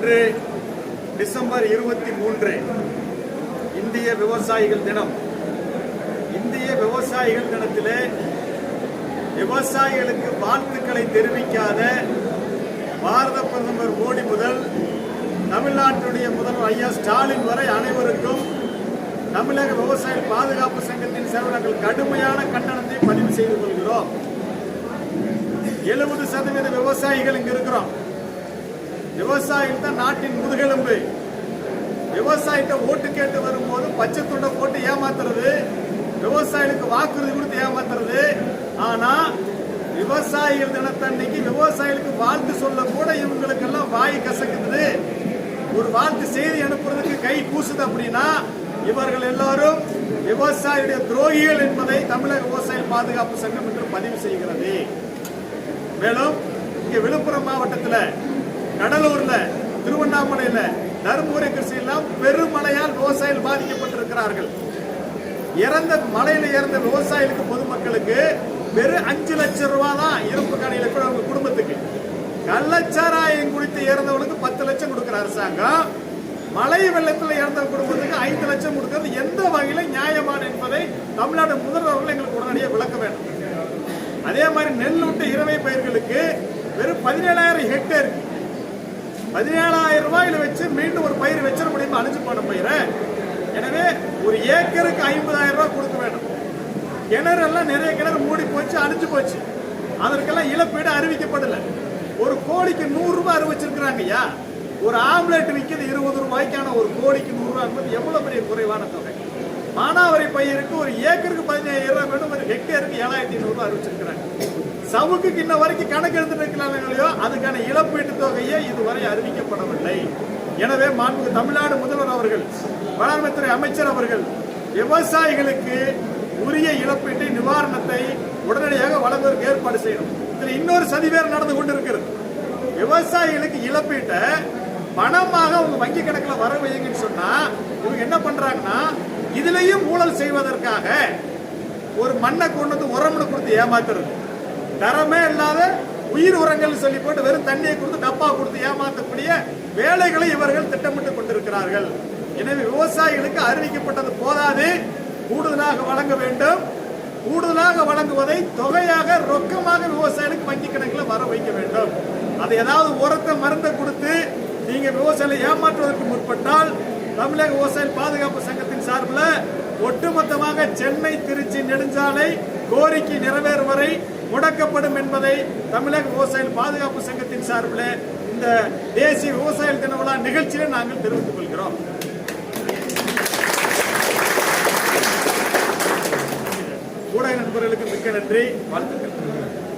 இன்று டிசம்பர் இருபத்தி மூன்று இந்திய விவசாயிகள் தினம். இந்திய விவசாயிகள் தினத்திலே விவசாயிகளுக்கு வாழ்த்துக்களை தெரிவிக்காத பாரத பிரதமர் மோடி முதல் தமிழ்நாட்டுடைய முதல்வர் ஐயா ஸ்டாலின் வரை அனைவருக்கும் தமிழக விவசாய பாதுகாப்பு சங்கத்தின் செலவினங்கள் கடுமையான கண்டனத்தை பதிவு செய்து கொள்கிறோம். எழுபது சதவீத விவசாயிகள் இங்கு இருக்கிறோம். விவசாயம் தான் நாட்டின் முதுகெலும்பு. விவசாயிட்ட ஓட்டு கேட்டு வரும்போது பச்சை துண்டை போட்டு ஏமாத்துறது விவசாயிகளுக்கு வாக்குறுதி கொடுத்து ஏமாத்துறது. ஆனா விவசாயிகள் தினத்தன்னைக்கு விவசாயிகளுக்கு வாழ்த்து சொல்ல கூட இவங்களுக்கெல்லாம் வாய் கசக்குது. ஒரு வாழ்த்து செய்தி அனுப்புறதுக்கு கை கூசுது அப்படின்னா இவர்கள் எல்லாரும் விவசாயியுடைய துரோகிகள் என்பதை தமிழக விவசாய பாதுகாப்பு சங்கம் என்று பதிவு செய்கிறது. மேலும் இங்க விழுப்புரம் மாவட்டத்தில் கடலூர்ல திருவண்ணாமலையில தருமபுரி கிருஷ்ணெல்லாம் பெருமழையால் விவசாயிகள் பாதிக்கப்பட்டிருக்கிறார்கள். இறந்த மலையில இறந்த விவசாயிகளுக்கு பொதுமக்களுக்கு வெறும் அஞ்சு லட்சம் ரூபாய் தான் இருப்பு கடையில கூட அவங்க குடும்பத்துக்கு. கள்ளச்சாராயம் குடித்து இறந்தவனுக்கு பத்து லட்சம் கொடுக்கிற அரசாங்கம் மழை வெள்ளத்தில் இறந்த குடும்பத்துக்கு ஐந்து லட்சம் கொடுக்கிறது. எந்த வகையில நியாயமான என்பதை தமிழ்நாடு முதல்வர்கள் எங்களுக்கு உடனடியாக விளக்க வேண்டும். அதே மாதிரி நெல் விட்டு இரவை பயிர்களுக்கு வெறும் பதினேழாயிரம் ஹெக்டேருக்கு பதினேழாயிரம் ரூபாயில வச்சு மீண்டும் ஒரு பயிர் வச்சிட முடியுமா? அழிஞ்சு போன பயிரை. எனவே ஒரு ஏக்கருக்கு ஐம்பதாயிரம் ரூபாய் கொடுக்க வேண்டும். கிணறு எல்லாம் நிறைய கிணறு மூடி போச்சு அழிஞ்சு போச்சு. அதற்கெல்லாம் இழப்பீடு அறிவிக்கப்படல. ஒரு கோடிக்கு நூறு ரூபாய் அறிவிச்சிருக்கிறாங்க ஐயா. ஒரு ஆம்லெட் விற்கிறது இருபது ரூபாய்க்கான ஒரு கோடிக்கு நூறுரூவா என்பது எவ்வளவு பெரிய குறைவான தொகை? மானாவரி பயிருக்கு ஒரு ஏக்கருக்கு பதினேழாயிரம் ரூபாய் வேண்டும் ஒரு ஹெக்டேருக்கு ஏழாயிரத்தி ஐநூறுபா அறிவிச்சிருக்கிறாங்க. சவுக்குக்கு இன்ன வரைக்கும் கணக்கு எடுத்துட்டு அதுக்கான இழப்பீட்டு தொகையே இதுவரை அறிவிக்கப்படவில்லை. எனவே மாண்பு தமிழ்நாடு முதல்வர் அவர்கள் வேளாண்மைத்துறை அமைச்சர் அவர்கள் விவசாயிகளுக்கு உரிய இழப்பீட்டை நிவாரணத்தை உடனடியாக வழங்குவதற்கு ஏற்பாடு செய்யணும். இதுல இன்னொரு சதிவேறு நடந்து நடந்து கொண்டிருக்கிறது. விவசாயிகளுக்கு இழப்பீட்டை பணமாக அவங்க வங்கி கணக்கில் வர வையுங்கன்னு சொன்னா இவங்க என்ன பண்றாங்கன்னா இதுலயும் ஊழல் செய்வதற்காக ஒரு மண்ணை கொண்டு வந்து உரம்னு கொடுத்து ஏமாத்துறது. தரமே இல்லாத உயிர் உரங்கள் சொல்லி போட்டு வெறும் தண்ணியை கொடுத்து டப்பா கொடுத்து ஏமாற்றக்கூடிய வேலைகளை இவர்கள் திட்டமிட்டு கொண்டிருக்கிறார்கள். எனவே விவசாயிகளுக்கு அறிவிக்கப்பட்டது போதாது. கூடுதலாக வழங்க வேண்டும். கூடுதலாக வழங்குவதை தொகையாக ரொக்கமாக விவசாயிகளுக்கு வங்கி கணக்கில் வர வைக்க வேண்டும். அது ஏதாவது உரத்தை மருந்தை கொடுத்து நீங்க விவசாயிகளை ஏமாற்றுவதற்கு முற்பட்டால் தமிழக விவசாய பாதுகாப்பு சங்கத்தை கழகத்தின் சார்பில் ஒட்டுமொத்தமாக சென்னை திருச்சி நெடுஞ்சாலை கோரிக்கை நிறைவேறும் வரை முடக்கப்படும் என்பதை தமிழக விவசாய பாதுகாப்பு சங்கத்தின் சார்பில் இந்த தேசிய விவசாய தின விழா நிகழ்ச்சியில் நாங்கள் தெரிவித்துக் கொள்கிறோம். ஊடக நண்பர்களுக்கு மிக்க நன்றி. வாழ்த்துக்கள்.